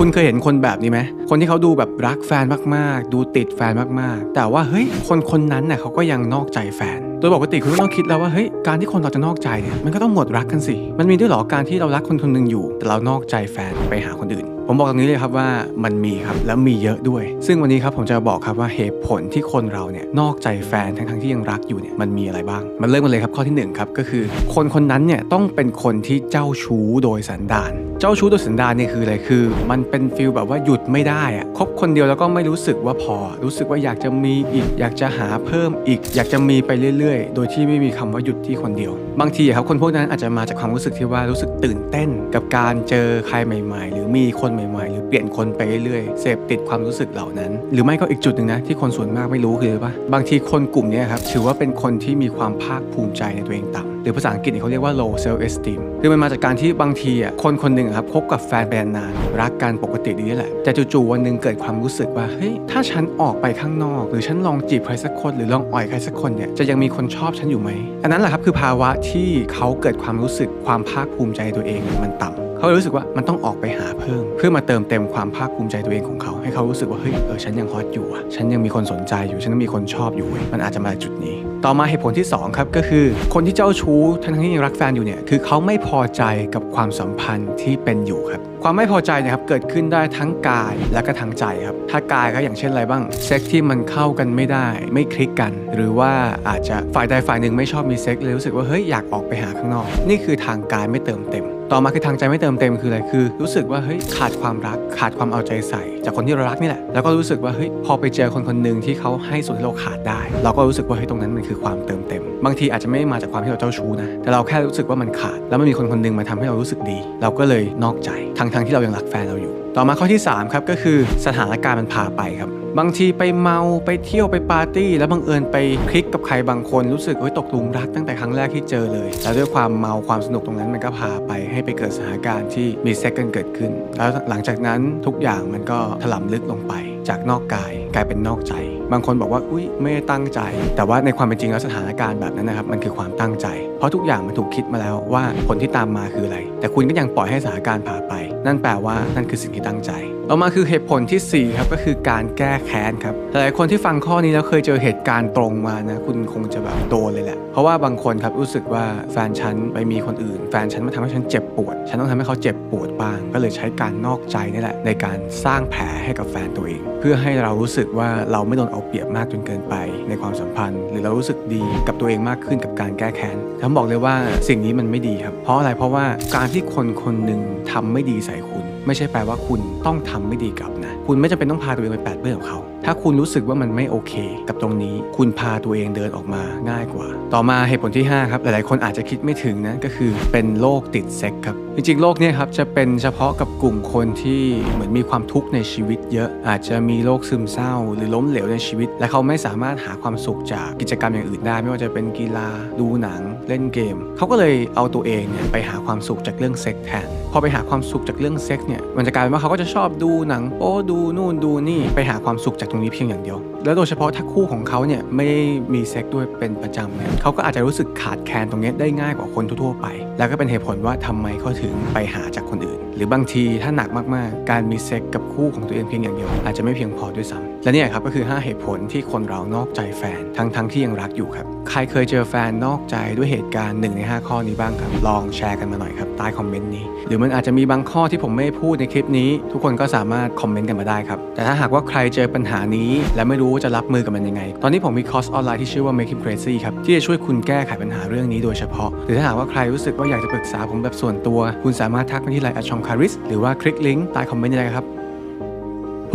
คุณเคยเห็นคนแบบนี้ไหม คนที่เขาดูแบบรักแฟนมากๆ ดูติดแฟนมากๆ แต่ว่าเฮ้ย คนคนนั้นเน่ยเขาก็ยังนอกใจแฟนโดยปกติคุณก็ต้องคิดแล้วว่าเฮ้ยการที่คนเราจะนอกใจเนี่ยมันก็ต้องหมดรักกันสิ มันมีด้วยหรอการที่เรารักคนคนหนึ่งอยู่ แต่เรานอกใจแฟนไปหาคนอื่น ผมบอกตรงนี้เลยครับว่ามันมีครับแล้วมีเยอะด้วย ซึ่งวันนี้ครับผมจะบอกครับว่าเหตุผลที่คนเราเนี่ยนอกใจแฟนทั้งๆที่ยังรักอยู่เนี่ยมันมีอะไรบ้าง มันเริ่มกันเลยครับข้อที่หนึ่งครับก็คือ คนคนนั้นเนี่ยต้องเป็นคนที่เจ้าชู้โดยสันดานเจ้าชู้โดยสันดานเนี่ยคืออะไร คือ มันเป็นฟิลแบบว่าหยุดไม่ได้อะคบคนเดียวแล้วก็ไม่รู้สึกว่าพอ รู้สึกว่าอยากจะมีอีก อยากจะหาเพิ่มอีก อยากจะมีไปเรื่อยๆ โดยที่ไม่มีคำว่าหยุดที่คนเดียว บางทีครับคนพวกนั้นอาจจะมาจากความรู้สึกที่ว่ารู้สึกตื่นเต้น กับการเจอใครใหม่ ๆ หรือมีคนใหม่ ๆ หรือเปลี่ยนคนไปเรื่อยๆเสพติดความรู้สึกเหล่านั้น หรือไม่ก็อีกจุดหนึ่งนะที่คนส่วนมากไม่รู้คืออะไรปะบางทีคนกลุ่มนี้ครับถือว่าเป็นคนที่มีความภาคภูมิใจในตัวเองต่ำ รือภาษาอังกฤษเขาเรียกว่า low self esteem คือมันมาจากการที่บางทีอะคนคนหนึ่งครับคบกับแฟนไปนานรักกันปกติดีนี่แหละแต่จู่ๆวันหนึ่งเกิดความรู้สึกว่าเฮ้ยถ้าฉันออกไปข้างนอก หรือฉันลองจีบใครสักคนหรือลองอ่อยใครสักคนเนี่ยจะยังมีคนชอบฉันอยู่ไหมอันนั้นแหละครับคือภาวะที่เขาเกิดความรู้สึกความภาคภูมิใจตัวเองมันต่ำ เขารู้สึกว่ามันต้องออกไปหาเพิ่ม เพื่อมาเติมเต็มความภาคภูมิใจตัวเองของเขา ให้เขารู้สึกว่าเฮ้ยเออฉันยังฮอตอยู่อะฉันยังมีคนสนใจอยู่ฉันยังมีคนชอบอยู่เว้ยมันอาจจะมาจุดนี้ ต่อมาเหตุผลที่สองครับก็คือ คนที่เจ้าชู้ทั้งที่ยังรักแฟนอยู่เนี่ยคือเขาไม่พอใจกับความสัมพันธ์ที่เป็นอยู่ครับความไม่พอใจเนะครับเกิดขึ้นได้ทั้งกายและก็ทั้งใจครับถ้ากายก็อย่างเช่นอะไรบ้างเซ็กที่มันเข้ากันไม่ได้ ไม่คลิกกัน หรือว่าอาจจะฝ่ายใดฝ่ายหนึ่งไม่ชอบมีเซ็กเลยรู้สึกว่าเฮ้ยอยากออกไปหาข้างนอก นี่คือทางกายไม่เติมเต็ม ต่อมาคือทางใจไม่เติมเต็มคืออะไรคือ รู้สึกว่าเฮ้ยขาดความรักขาดความเอาใจใส่ จากคนที่เรารักนี่แหละแล้วก็รู้สึกว่าเฮ้ยพอไปเจอคนคนหนึ่งที่เขาให้ส่วนที่เราขาดได้ เราก็รู้สึกว่าเฮ้ยตรงนั้นมันคือความเติมเต็ม บางทีอาจจะไม่มาจากความที่เราเจ้าชู้นะแต่เราแค่รู้สึกว่ามันขาด แล้วมันมีคนคนหนึ่งมาทำให้เรารู้สึกดี เราก็เลยนอกใจทั้งทงๆที่เรายังรักแฟนเราอยู่ ต่อมาข้อที่สามครับก็คือสถานการณ์มันพาไปครับ บางทีไปเมาไปเที่ยวไปปาร์ตี้ แล้วบังเอิญไปคลิกกับใครบางคนรู้สึกเฮ้ยตกหลุมรักตั้งแต่ครั้งแรกที่เจอเลย แล้วด้วยความเมาความสนุกตรงนั้นมันก็พาไปให้ไปเกิดสถานการณ์ที่มีเซ็กกันเกิดขึ้น แล้วหลังจากนั้นทุกอย่างมันก็ถล่มลึกลงไป จากนอกกายกลายเป็นนอกใจ บางคนบอกว่าอุ้ยไม่ได้ตั้งใจ แต่ว่าในความเป็นจริงแล้วสถานการณ์แบบนั้นนะครับมันคือความตั้งใจ เพราะทุกอย่างมันถูกคิดมาแล้วว่าผลที่ตามมาคืออะไร แต่คุณก็ยังปล่อยให้สถานการณ์พาไป นั่นแปลว่านั่นคือสิ่งที่ตั้งใจ ต่อมาคือเหตุผลที่ 4 ครับก็คือการแก้แค้นครับหลายคนที่ฟังข้อนี้แล้วเคยเจอเหตุการณ์ตรงมานะคุณคงจะแบบโดนเลยแหละ เพราะว่าบางคนครับรู้สึกว่าแฟนฉันไปมีคนอื่น แฟนฉันมาทำให้ฉันเจ็บปวด ฉันต้องทำให้เขาเจ็บปวดบ้าง ก็เลยใช้การนอกใจนี่แหละ ในการสร้างแผลให้กับแฟนตัวเอง เพื่อให้เรารู้สึกว่าเราไม่โดนเอาเปรียบมากจนเกินไป ในความสัมพันธ์ หรือเรารู้สึกดีกับตัวเองมากขึ้นกับการแก้แค้นผมบอกเลยว่าสิ่งนี้มันไม่ดีครับเพราะอะไรเพราะว่าการที่คนคนหนึ่งทำไม่ดีใส่คุณ ไม่ใช่แปลว่าคุณต้องทำไม่ดีกับนะ คุณไม่จำเป็นต้องพาตัวเองไปแปดเปื้อนกับเขา ถ้าคุณรู้สึกว่ามันไม่โอเค กับตรงนี้ คุณพาตัวเองเดินออกมาง่ายกว่า ต่อมาเหตุผลที่ 5 ครับ หลายๆ คนอาจจะคิดไม่ถึงนะ ก็คือเป็นโรคติดเซ็กครับ จริงๆ โรคเนี้ครับจะเป็นเฉพาะกับกลุ่มคนที่เหมือนมีความทุกข์ในชีวิตเยอะ อาจจะมีโรคซึมเศร้า หรือล้มเหลวในชีวิต และเขาไม่สามารถหาความสุขจากกิจกรรมอย่างอื่นได้ ไม่ว่าจะเป็นกีฬา ดูหนัง เล่นเกม เขาก็เลยเอาตัวเองเนี่ยไปหาความสุขจากเรื่องเซ็กแทน พอไปหาความสุขจากเรื่องเซ็กเนี่ย มันจะกลายเป็นว่าเขาก็จะชอบดูหนังโป๊ดูนู่นดูนี่ไปหาความสุขจากตรงนี้เพียงอย่างเดียว แล้วโดยเฉพาะถ้าคู่ของเขาเนี่ยไม่ได้มีเซ็กด้วยเป็นประจำเนี่ยเขาก็อาจจะรู้สึกขาดแคลนตรงนี้ได้ง่ายกว่าคนทั่วๆไป แล้วก็เป็นเหตุผลว่าทำไมเขาถึงไปหาจากคนอื่น หรือบางทีถ้าหนักมากๆ การมีเซ็กกับคู่ของตัวเองเพียงอย่างเดียวอาจจะไม่เพียงพอด้วยซ้ำและเนี่ยครับก็คือ 5 เหตุผลที่คนเรานอกใจแฟนทั้งๆที่ยังรักอยู่ครับ ใครเคยเจอแฟนนอกใจด้วยเหตุการณ์1ใน 5 ข้อนี้บ้างครับ ลองแชร์กันมาหน่อยครับ ใต้คอมเมนต์นี้ หรือมันอาจจะมีบางข้อที่ผมไม่พูดในคลิปนี้ ทุกคนก็สามารถคอมเมนต์กันมาได้ครับ แต่ถ้าหากว่าใครเจอปัญหานี้ และไม่รู้ว่าจะรับมือกับมันยังไง ตอนนี้ผมมีคอร์สออนไลน์ที่ชื่อว่า Make Him Crazy ครับที่จะช่วยคุณแก้ไขปัญหาเรื่องนี้โดยเฉพาะ หรือถ้าหากว่าใครรู้สึกว่าอยากจะปรึกษาผมแบบส่วนตัว คุณสามารถทักมาที่ไลน์ชองคาริสหรือว่าคลิกลิงก์ใต้คอมเมนต์ได้ครับ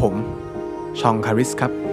ผม ชองคาริสครับ